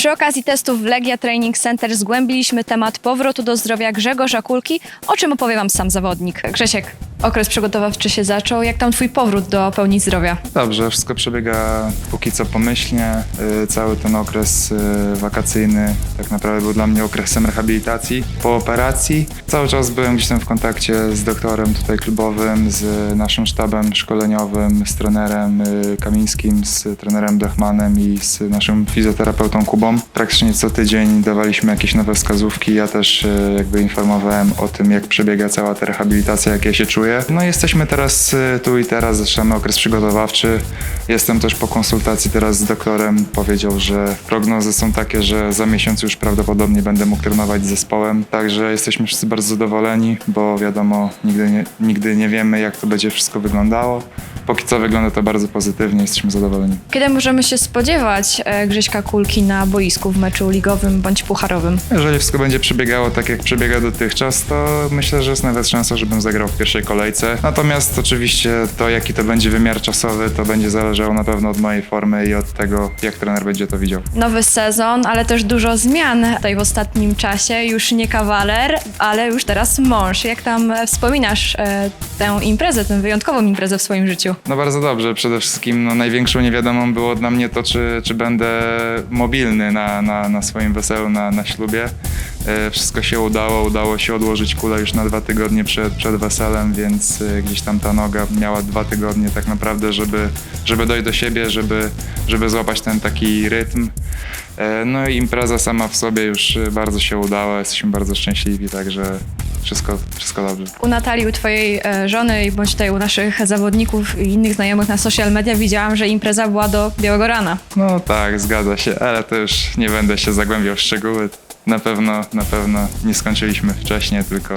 Przy okazji testów w Legia Training Center zgłębiliśmy temat powrotu do zdrowia Grzegorza Kulki, o czym opowie wam sam zawodnik. Grzesiek, okres przygotowawczy się zaczął. Jak tam twój powrót do pełni zdrowia? Dobrze, wszystko przebiega póki co pomyślnie. Y, Cały ten okres y, wakacyjny tak naprawdę był dla mnie okresem rehabilitacji po operacji. Cały czas byłem gdzieś tam w kontakcie z doktorem tutaj klubowym, z naszym sztabem szkoleniowym, z trenerem y, Kamińskim, z trenerem Dechmanem i z naszym fizjoterapeutą Kubą. Praktycznie co tydzień dawaliśmy jakieś nowe wskazówki. Ja też jakby informowałem o tym, jak przebiega cała ta rehabilitacja, jak ja się czuję. No jesteśmy teraz y, tu i teraz, zaczynamy okres przygotowawczy. Jestem też po konsultacji teraz z doktorem. Powiedział, że prognozy są takie, że za miesiąc już prawdopodobnie będę mógł trenować z zespołem. Także jesteśmy wszyscy bardzo zadowoleni, bo wiadomo, nigdy nie, nigdy nie wiemy, jak to będzie wszystko wyglądało. Póki co wygląda to bardzo pozytywnie, jesteśmy zadowoleni. Kiedy możemy się spodziewać e, Grześka Kulki na boisku w meczu ligowym bądź pucharowym? Jeżeli wszystko będzie przebiegało tak, jak przebiega dotychczas, to myślę, że jest nawet szansa, żebym zagrał w pierwszej kolejce. Natomiast oczywiście to, jaki to będzie wymiar czasowy, to będzie zależało na pewno od mojej formy i od tego, jak trener będzie to widział. Nowy sezon, ale też dużo zmian tutaj w ostatnim czasie. Już nie kawaler, ale już teraz mąż. Jak tam e, wspominasz e, tę imprezę, tę wyjątkową imprezę w swoim życiu? No bardzo dobrze. Przede wszystkim no, największą niewiadomą było dla mnie to, czy, czy będę mobilny na, na, na swoim weselu, na, na ślubie. E, wszystko się udało. Udało się odłożyć kulę już na dwa tygodnie przed, przed weselem, więc e, gdzieś tam ta noga miała dwa tygodnie tak naprawdę, żeby, żeby dojść do siebie, żeby, żeby złapać ten taki rytm. E, no i impreza sama w sobie już e, bardzo się udała. Jesteśmy bardzo szczęśliwi, także wszystko, wszystko dobrze. U Natalii, u twojej e, żony i bądź tutaj u naszych zawodników i innych znajomych na social media widziałam, że impreza była do białego rana. No tak, zgadza się, ale to już nie będę się zagłębiał w szczegóły. Na pewno, na pewno nie skończyliśmy wcześniej, tylko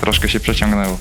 troszkę się przeciągnęło.